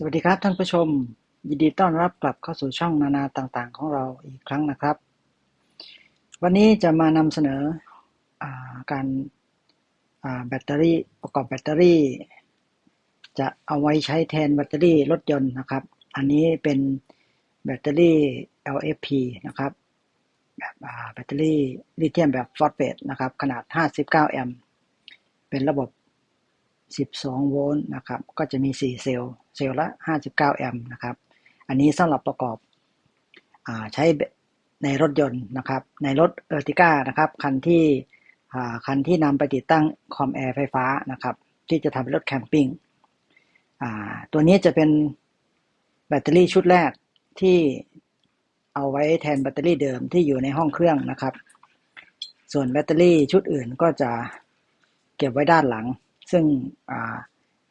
สวัสดีครับท่านผู้ชม ยินดีต้อนรับกลับเข้าสู่ช่องนานาต่างๆ ของเราอีกครั้งนะครับ วันนี้จะมานำเสนออาการาแบตเตอรี่ประกอบแบตเตอรี่ จะเอาไว้ใช้แทนแบตเตอรี่รถยนต์นะครับ อันนี้เป็นแบตเตอรี่ LFP นะครับแบบแบตเตอรี่ลิเธียมแบบฟอสเฟตนะครับขนาด 59 แอมป์เป็นระบบ 12 โวลต์นะครับ ก็จะมี 4 เซลล์ เซลล์ละ 59 แอมป์นะครับ อันนี้สำหรับประกอบอใช้ในรถยนต์นะครับ ในรถเออร์ติก้านะครับ คันที่คันที่นำไปติดตั้งคอมแอร์ไฟฟ้านะครับ ที่จะทำเป็นรถแคมปิ้งตัวนี้จะเป็นแบตเตอรี่ชุดแรกที่เอาไว้แทนแบตเตอรี่เดิมที่อยู่ในห้องเครื่องนะครับ ส่วนแบตเตอรี่ชุดอื่นก็จะเก็บไว้ด้านหลัง ซึ่งอา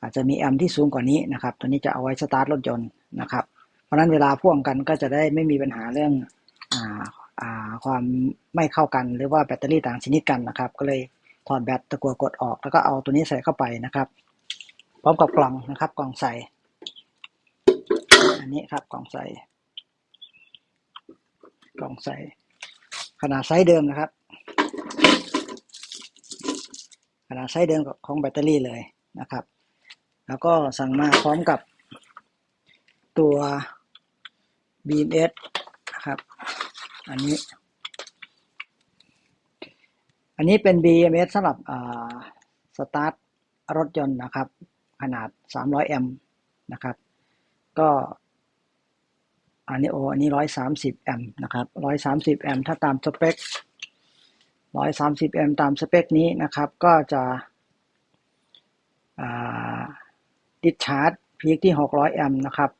อาจจะมีแอมที่สูงกว่านี้นะครับ ตัวนี้จะเอาไว้สตาร์ทรถยนต์นะครับ เพราะนั้นเวลาพ่วงกันก็จะได้ไม่มีปัญหาเรื่องอความไม่เข้ากันหรือว่าแบตเตอรี่ต่างชนิดกันนะครับ ก็เลยถอดแบตตะกัวกดออกแล้วก็เอาตัวนี้ใส่เข้าไปนะครับ พร้อมกับกล่องนะครับ กล่องใส่ อันนี้ครับกล่องใส่ กล่องใส่ขนาดไซส์เดิมนะครับ ขนาดไซส์เดิมของแบตเตอรี่เลยนะครับ แล้วก็สั่งมาพร้อมกับตัว BMS นะครับ อันนี้ อันนี้เป็น BMS สำหรับสตาร์ทรถยนต์นะครับ ขนาด 300 แอมป์นะครับ ก็อันนี้โออันนี้ 130 แอมป์นะครับ 130 แอมป์ถ้าตามสเปค 130 แอมป์ตามสเปคนี้นะครับ ก็จะดิชาร์จพีคที่ 600 แอมป์นะครับ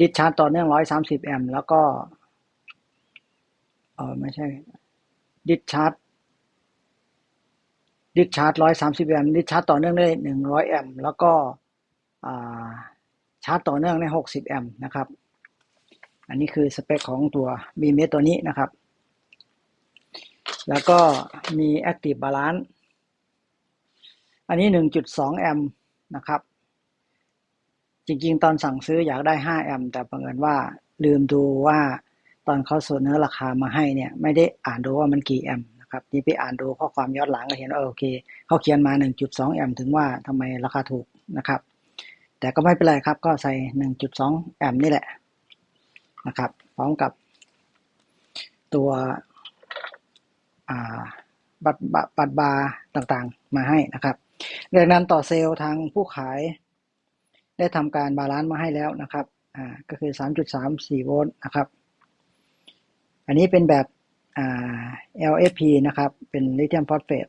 ดิชาร์จต่อเนื่อง 130 แอมป์แล้วก็เออไม่ใช่ดิชาร์จดิชาร์จ 130 แอมป์ดิชาร์จต่อเนื่องได้ 100 แอมป์แล้วก็ชาร์จต่อเนื่องได้ 60 แอมป์นะครับ อันนี้คือสเปคของตัว b m ตัวนี้นะครับ แล้วก็มี Active Balance อันนี้ 1.2 แอมป์นะครับ จริงๆ ตอนสั่งซื้ออยากได้ 5 แอมป์แต่บังเอิญว่าลืมดูว่าตอนเขาเสนอราคามาให้เนี่ย ไม่ได้อ่านดูว่ามันกี่แอมป์นะครับ นี่ไปอ่านดูข้อความย้อนหลังก็เห็นว่าโอเคเขาเขียนมา 1.2 แอมป์ถึงว่าทำไมราคาถูกนะครับ แต่ก็ไม่เป็นไรครับ ก็ใส่ 1.2 แอมป์นี่แหละนะครับ พร้อมกับตัว บัตรบัตรบาร์ต่างๆ มาให้นะครับแรงดันต่อเซลล์ทางผู้ขาย ได้ทำการบาลานซ์มาให้แล้วนะครับอ่าก็คือ 3.34 โวลต์นะครับ อันนี้เป็นแบบอ่า LFP นะครับ เป็นลิเธียมฟอสเฟต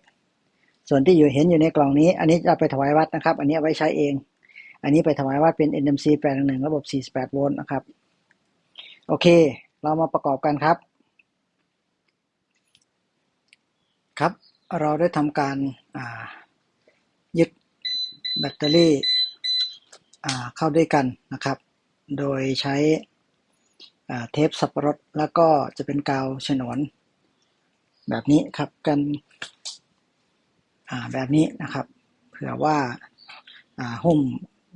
ส่วนที่อยู่เห็นอยู่ในกล่องนี้ อันนี้จะไปถวายวัดนะครับ อันนี้เอาไว้ใช้เอง อันนี้ไปถวายวัดเป็น NMC 811ระบบ 48 โวลต์นะครับ โอเค เรามาประกอบกันครับ ครับ เราได้ทำการยึดแบตเตอรี่เข้าด้วยกันนะครับ โดยใช้เทปสับปะรดแล้วก็จะเป็นกาวฉนวนแบบนี้ครับกันแบบนี้นะครับ เผื่อว่าหุ้ม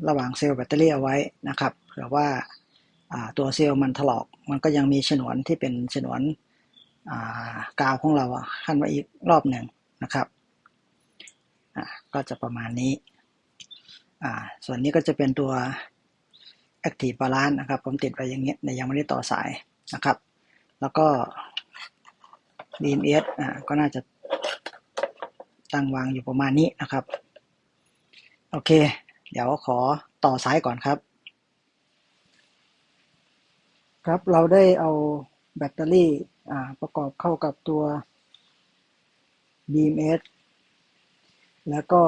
ระหว่างเซลล์แบตเตอรี่เอาไว้นะครับ เผื่อว่าตัวเซลล์มันถลอก มันก็ยังมีฉนวนที่เป็นฉนวน กาวของเราขั้นไว้อีกรอบหนึ่งนะครับก็จะประมาณนี้ ส่วนนี้ก็จะเป็นตัว Active Balance นะครับ ผมติดไว้อย่างเงี้ยแต่ยังไม่ได้ต่อสายนะครับ แล้วก็ BMS อ่าก็น่าจะตั้งวางอยู่ประมาณนี้นะครับ โอเค เดี๋ยวขอต่อสายก่อนครับ ครับเราได้เอาแบตเตอรี่ ประกอบเข้ากับตัว BMS แล้วก็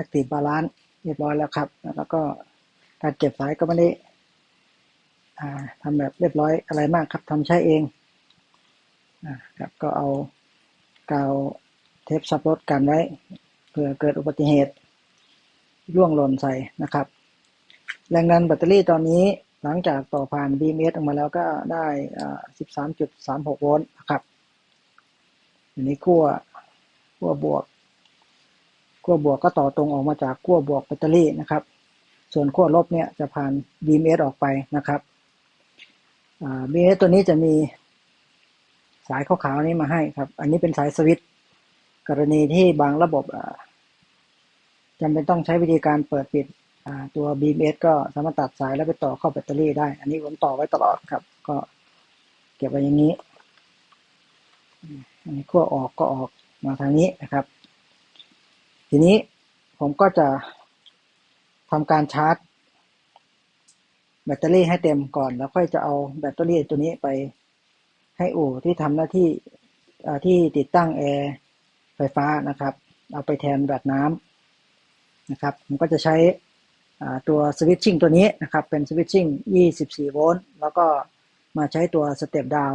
Active Balance เรียบร้อยแล้วครับ แล้วก็การเก็บสายก็ไม่ได้ทำแบบเรียบร้อยอะไรมากครับทำใช้เองครับก็เอากาวเทปซับรถกันไว้เผื่อเกิดอุบัติเหตุร่วงหล่นใส่นะครับ แรงดันแบตเตอรี่ตอนนี้ หลังจากต่อผ่าน BMS ออกมาแล้วก็ได้13.36โวลต์นะครับอันนี้ขั้วขั้วบวกขั้วบวกก็ต่อตรงออกมาจากขั้วบวกแบตเตอรี่นะครับ ส่วนขั้วลบเนี่ยจะผ่าน BMS ออกไปนะครับ BMS ตัวนี้จะมีสายขาวๆนี้มาให้ครับ อันนี้เป็นสายสวิตช์กรณีที่บางระบบจำเป็นต้องใช้วิธีการเปิดปิด ตัว BMS ก็สามารถตัดสายแล้วไปต่อเข้าแบตเตอรี่ได้ อันนี้ผมต่อไว้ตลอดครับ ก็เก็บไว้อย่างนี้ อันนี้ขั้วออกก็ออกมาทางนี้นะครับ ทีนี้ผมก็จะทำการชาร์จ แบตเตอรี่ให้เต็มก่อน แล้วค่อยจะเอาแบตเตอรี่ตัวนี้ไปให้อู่ที่ทำหน้าที่ที่ติดตั้งแอร์ไฟฟ้านะครับ เอาไปแทนแบตน้ำนะครับผมก็จะใช้ ตัวสวิตชิ่งตัวนี้นะครับเป็นสวิตชิ่ง24 โวลต์แล้วก็มาใช้ตัวสเต็ปดาว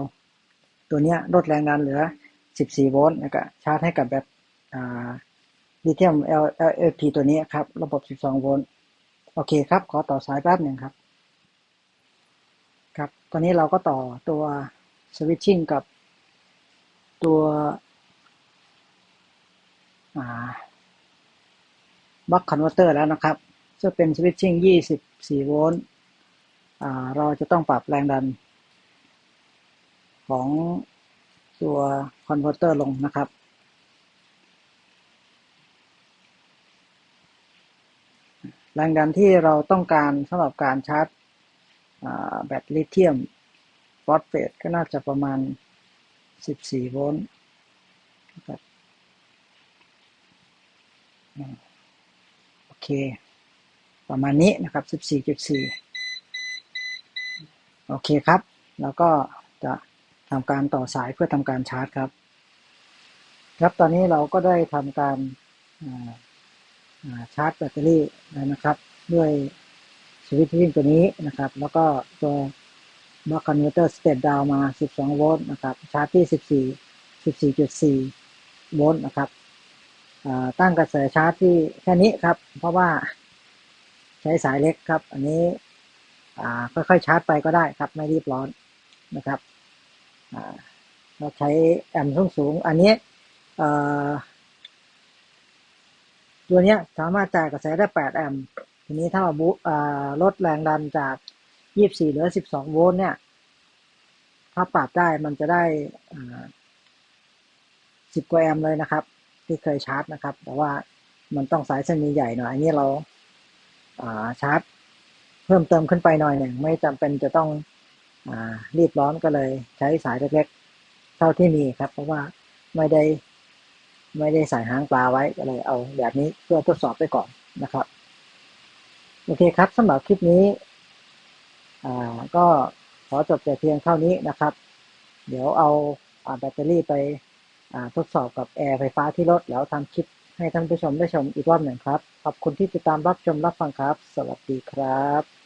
ตัวนี้ลดแรงดันเหลือ 14 โวลต์นะครับชาร์จให้กับแบตอ่าลิเธียม LFP ตัวนี้ครับ ระบบ 12 โวลต์โอเคครับ ขอต่อสายแป๊บหนึ่งครับ ครับ ตอนนี้เราก็ต่อตัวสวิตชิ่งกับตัวบัคคอนเวอร์เตอร์แล้วนะครับ ซึ่งเป็นสวิตชิ่ง 24 โวลต์เราจะต้องปรับแรงดัน ของตัวคอนเวอร์เตอร์ลงนะครับ แรงดันที่เราต้องการสำหรับการชาร์จแบตลิเธียมฟอสเฟตก็น่าจะประมาณ 14 โวลต์นะครับโอเค ประมาณนี้นะครับ 14.4 โอเคครับ แล้วก็จะทำการต่อสายเพื่อทำการชาร์จครับ ครับตอนนี้เราก็ได้ทำการชาร์จแบตเตอรี่แล้วนะครับ ด้วยสวิตชิ่งตัวนี้นะครับ แล้วก็ตัวบัคคอนเวอร์เตอร์สเตปดาวมา 12 โวลต์นะครับ ชาร์จที่ 14 14.4 โวลต์นะครับตั้งกระแสชาร์จที่แค่นี้ครับ เพราะว่า ใช้สายเล็กครับ อันนี้ค่อยๆชาร์จไปก็ได้ครับ ไม่รีบร้อนนะครับเราใช้แอมป์สูงๆอันนี้ตัวนี้สามารถจ่ายกระแสได้ 8 แอมป์ทีนี้ถ้าเราลดแรงดันจาก 24 เหลือ 12 โวลต์เนี่ย ถ้าปรับได้มันจะได้ 10 กว่าแอมป์เลยนะครับ ที่เคยชาร์จนะครับ แต่ว่ามันต้องสายเส้นใหญ่หน่อยอันนี้เรา ชาร์จ เพิ่มเติมขึ้นไปหน่อยหนึ่งไม่จำเป็นจะต้องอรีบร้อนก็เลย ใช้สายเล็กๆเท่าที่มีครับ เพราะว่าไม่ได้ไม่ได้ใส่หางปลาไว้ก็เลยเอาแบบนี้เพื่อทดสอบไปก่อนนะครับโอเคครับสำหรับคลิปนี้ก็ขอจบแต่เพียงเท่านี้นะครับ เดี๋ยวเอาแบตเตอรี่ไปทดสอบกับแอร์ไฟฟ้าที่รถแล้วทำคลิป ให้ท่านผู้ชมได้ชมอีกรอบหนึ่งครับ ขอบคุณที่ติดตามรับชมรับฟังครับ สวัสดีครับ